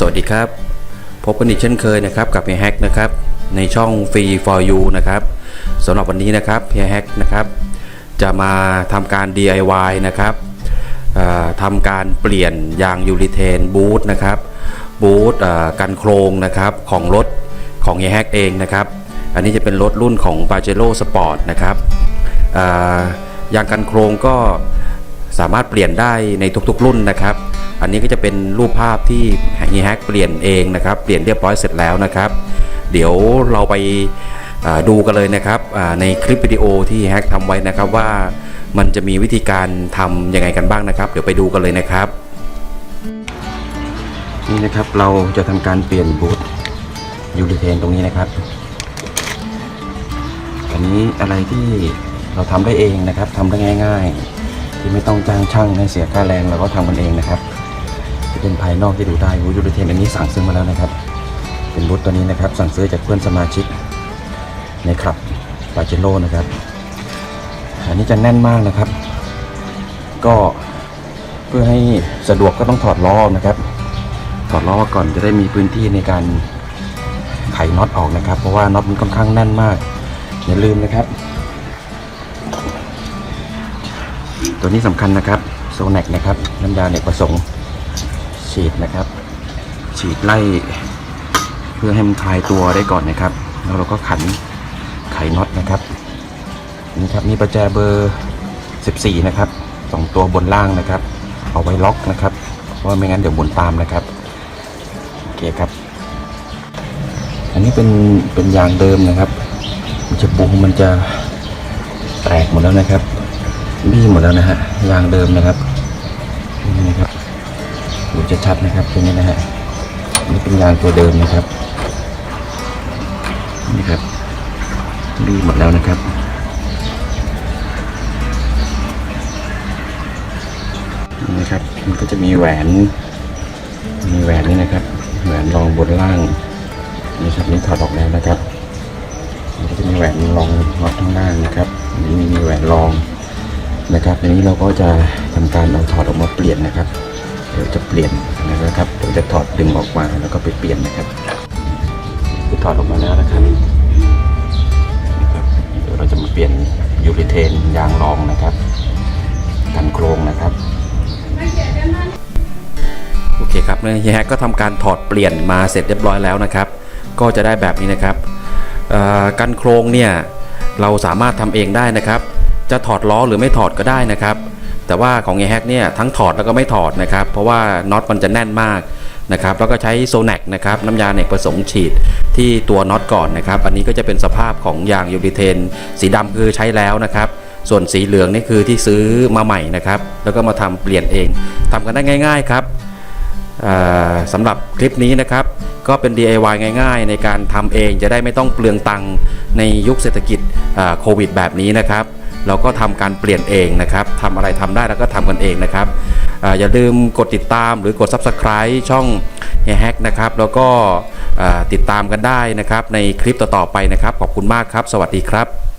สวัสดีครับ พบกันอีกเช่นเคยนะครับกับเฮียแฮกนะครับในช่อง Free for You นะครับสำหรับวันนี้นะครับเฮียแฮกนะครับจะมาทำการ DIY นะครับทำการเปลี่ยนยางยูริเทนบูทนะครับบูทกันโครงนะครับของรถของเฮียแฮกเองนะครับอันนี้จะเป็นรถรุ่นของ p a j e r o Sport นะครับยางกันโครงก็สามารถเปลี่ยนได้ในทุกๆรุ่นนะครับ อันนี้ก็จะเป็นรูปภาพที่เฮียแฮกเปลี่ยนเองนะครับ เปลี่ยนเรียบร้อยเสร็จแล้วนะครับ เดี๋ยวเราไปดูกันเลยนะครับในคลิปวิดีโอที่แฮกทำไว้นะครับว่ามันจะมีวิธีการทำยังไงกันบ้างนะครับ เดี๋ยวไปดูกันเลยนะครับ นี่นะครับเราจะทำการเปลี่ยนบูทยูริเทนตรงนี้นะครับอันนี้อะไรที่เราทำได้เองนะครับทำได้ง่าย ๆ ที่ไม่ต้องจ้างช่างให้เสียค่าแรงเราก็ทำมันเองนะครับ เป็นภายนอกที่ดูได้บูยูริเทนอันนี้สั่งซื้อมาแล้วนะครับ เป็นบูธตัวนี้นะครับ สั่งซื้อจากเพื่อนสมาชิกในคลับบาเจโลนะครับ อันนี้จะแน่นมากนะครับ ก็เพื่อให้สะดวกก็ต้องถอดล้อนะครับ ถอดล้อก่อนจะได้มีพื้นที่ในการไขน็อตออกนะครับ เพราะว่าน็อตมันค่อนข้างแน่นมาก อย่าลืมนะครับ ตัวนี้สำคัญนะครับโซแนกนะครับน้ำยาเนกประสงค์ ฉีดนะครับ ฉีดไล่เพื่อให้มันคลายตัวได้ก่อนนะครับ แล้วเราก็ขันไขน็อตนะครับนี่ครับมีประแจเบอร์ 14 นะครับสองตัวบนล่างนะครับ เอาไว้ล็อกนะครับเพราะไม่งั้นเดี๋ยวหมุนตามนะครับโอเคครับ อันนี้เป็นเป็นยางเดิมนะครับมันจะปูมันจะแตกหมดแล้วนะครับบี้หมดแล้วนะฮะยางเดิมนะครับ ดูจะชัดนะครับตรงนี้นะฮะนี่เป็นยางตัวเดิมนะครับ นี่ครับบี้หมดแล้วนะครับนี่ครับ มันก็จะมีแหวน มีแหวนนี่นะครับ แหวนรองบนล่าง นี่ครับนี่ถอดออกแล้วนะครับมันก็จะมีแหวนรองน็อตข้างล่างนะครับนนี้มีแหวนรองนะครับทีนี้เราก็จะทำการเอาถอดออกมาเปลี่ยนนะครับ ดี๋ยวจะเปลี่ยนนะครับเดี๋ยวจะถอดดึงออกมาแล้วก็ไปเปลี่ยนนะครับคือถอดออกมาแล้วนะครับนะครับเดี๋ยวเราจะมาเปลี่ยนยูริเทนยางรองนะครับกันโครงนะครับโอเคครับเฮียแฮกก็ทำการถอดเปลี่ยนมาเสร็จเรียบร้อยแล้วนะครับ ก็จะได้แบบนี้นะครับเอ่อกันโครงเนี่ยเราสามารถทำเองได้นะครับ จะถอดล้อหรือไม่ถอดก็ได้นะครับ แต่ว่าของเฮียแฮกเนี่ยทั้งถอดแล้วก็ไม่ถอดนะครับ เพราะว่าน็อตมันจะแน่นมากนะครับแล้วก็ใช้โซแนกนะครับน้ำยาเนกประสงค์ฉีดที่ตัวน็อตก่อนนะครับ อันนี้ก็จะเป็นสภาพของยางยูริเทน สีดำคือใช้แล้วนะครับ ส่วนสีเหลืองนี่คือที่ซื้อมาใหม่นะครับ แล้วก็มาทำเปลี่ยนเองทำกันได้ง่าย ๆครับอ่าสำหรับคลิปนี้นะครับ ก็เป็น DIY ง่ายๆ ในการทำเองจะได้ไม่ต้องเปลืองตังในยุคเศรษฐกิจโควิดแบบนี้นะครับ เราก็ทำการเปลี่ยนเองนะครับทำอะไรทำได้แล้วก็ทำกันเองนะครับออย่าลืมกดติดตามหรือกด Subscribe ช่องแฮกนะครับแล้วก็ติดตามกันได้นะครับในคลิปต่อๆไปนะครับ ขอบคุณมากครับ สวัสดีครับ